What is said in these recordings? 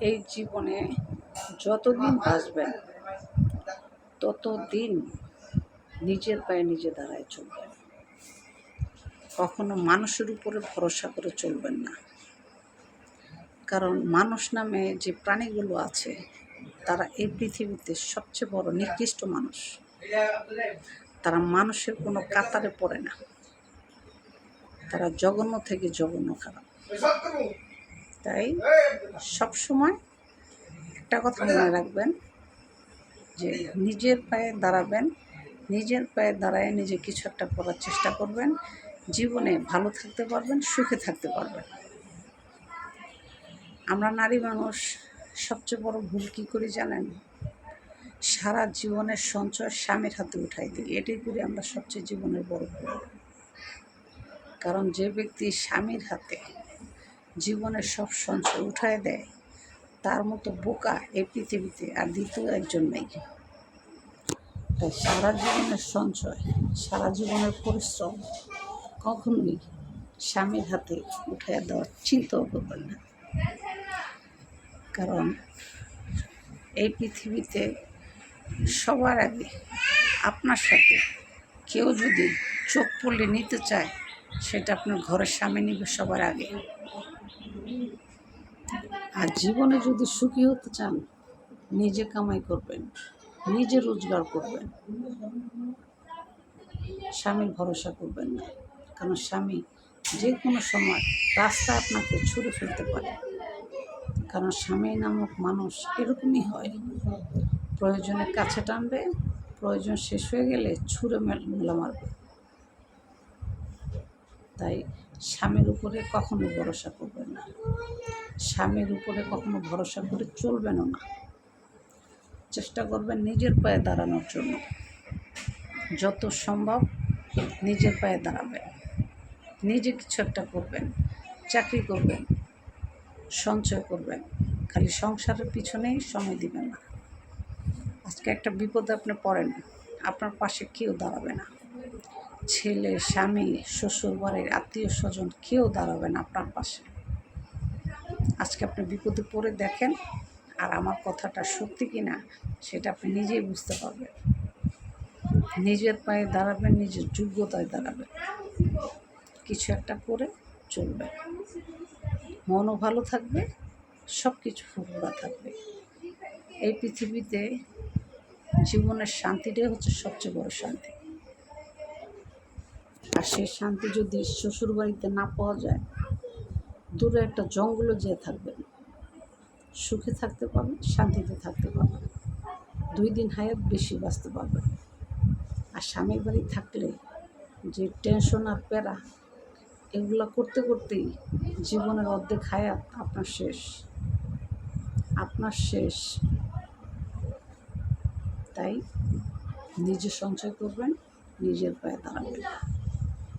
এই জীবনে যতদিন বাঁচবেন, ততদিন নিজের পায়ে নিজে দাঁড়ায় চলবেন। কখনো মানুষের উপরে ভরসা করে চলবেন না। কারণ মানুষ নামে যে প্রাণীগুলো আছে, তারা এই পৃথিবীতে সবচেয়ে বড় নিকৃষ্ট মানুষ। তারা মানুষের কোনো কাতারে পড়ে না। তারা জঘন্য থেকে জঘন্য খারাপ। তাই সব সময় একটা কথা মনে রাখবেন যে নিজের পায়ে দাঁড়াবেন, নিজের পায়ে দাঁড়ায় নিজে কিছু একটা করার চেষ্টা করবেন, জীবনে ভালো থাকতে পারবেন, সুখে থাকতে পারবেন। আমরা নারী মানুষ, সবচেয়ে বড় ভুল কী করি জানেন? সারা জীবনের সঞ্চয় স্বামীর হাতে উঠাই দিই, এটাই করি আমরা সবচেয়ে জীবনের বড় ভুল। কারণ যে ব্যক্তি স্বামীর হাতে জীবনের সব সঞ্চয় উঠায় দেয়। তার মতো বোকা এই পৃথিবীতে আর দ্বিতীয় একজন নেই। তাই সারা জীবনের সঞ্চয়, সারা জীবনের পরিশ্রম কখনোই স্বামীর হাতে উঠাইয়া দেওয়ার চিন্তাও করবেন না। কারণ এই পৃথিবীতে সবার আগে আপনার সাথে কেউ যদি চোখ পড়লে নিতে চায়, সেটা আপনার ঘরের স্বামী নিবে সবার আগে। আর জীবনে যদি সুখী হতে চান, নিজে কামাই করবেন, নিজে রোজগার করবেন, স্বামীর ভরসা করবেন না। কারণ স্বামী যে কোনো সময় রাস্তা আপনাকে ছুঁড়ে ফেলতে পারে। কারণ স্বামী নামক মানুষ এরকমই হয়। প্রয়োজনে কাছে টানবে, প্রয়োজন শেষ হয়ে গেলে ছুঁড়ে মেলা মারবে তাই স্বামীর উপরে কখনো ভরসা করবেন না। স্বামীর উপরে কখনো ভরসা করে চলবেনও না। চেষ্টা করবেন নিজের পায়ে দাঁড়ানোর জন্য। যত সম্ভব নিজের পায়ে দাঁড়াবেন। নিজে কিছু একটা করবেন, চাকরি করবেন, সঞ্চয় করবেন। খালি সংসারের পিছনেই সময় দিবেন না। আজকে একটা বিপদে আপনি পড়েন, আপনার পাশে কেউ দাঁড়াবে না। ছেলে, স্বামী, শ্বশুর, বাড়ির আত্মীয় স্বজন কেউ দাঁড়াবে না আপনার পাশে। আজকে আপনি বিপদে পড়ে দেখেন আর আমার কথাটা সত্যি কি না, সেটা আপনি নিজেই বুঝতে পারবেন। নিজের পায়ে দাঁড়াবেন, নিজের যোগ্যতায় দাঁড়াবেন। কিছু একটা করে চলবে। মনও ভালো থাকবে সব কিছু ফুরফুরা থাকবে। এই পৃথিবীতে জীবনের শান্তিটাই হচ্ছে সবচেয়ে বড় শান্তি। আর সেই শান্তি যদি শ্বশুর বাড়িতে না পাওয়া যায়, দূরে একটা জঙ্গলে যেয়ে থাকবেন। সুখে থাকতে পারবেন, শান্তিতে থাকতে পারবেন। দুই দিন হায়াত বেশি বাঁচতে পারবেন। আর স্বামীর বাড়ি থাকলে যে টেনশন আর প্যারা, এগুলো করতে করতেই জীবনের অর্ধেক হায়াত আপনার শেষ। আপনার শেষ। তাই নিজে সঞ্চয় করবেন, নিজের পায়ে দাঁড়াবেন।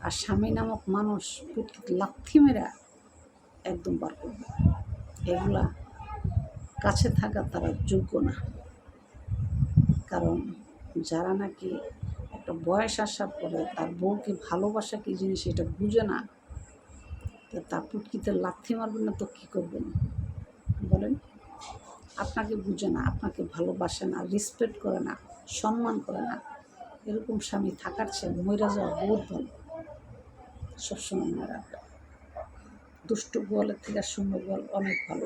আর স্বামী নামক মানুষ প্রত্যেক লাথি মেরা একদম বার করবে। এগুলা কাছে থাকা তারা যোগ্য না। কারণ যারা নাকি একটা বয়স আসার পরে তার বউকে ভালোবাসা কী জিনিস এটা বুঝে না, তা তার পুটকিতে লাথি মারবেন না তো কী করবেন? বলেন, আপনাকে বুঝে না, আপনাকে ভালোবাসে না রেসপেক্ট করে না, সম্মান করে না। এরকম স্বামী থাকার চেয়ে ময়রা যাওয়া বহুত ভালো। সবসময় মনে রাখবে দুষ্ট গোয়ালের থেকে শূন্য বল অনেক ভালো।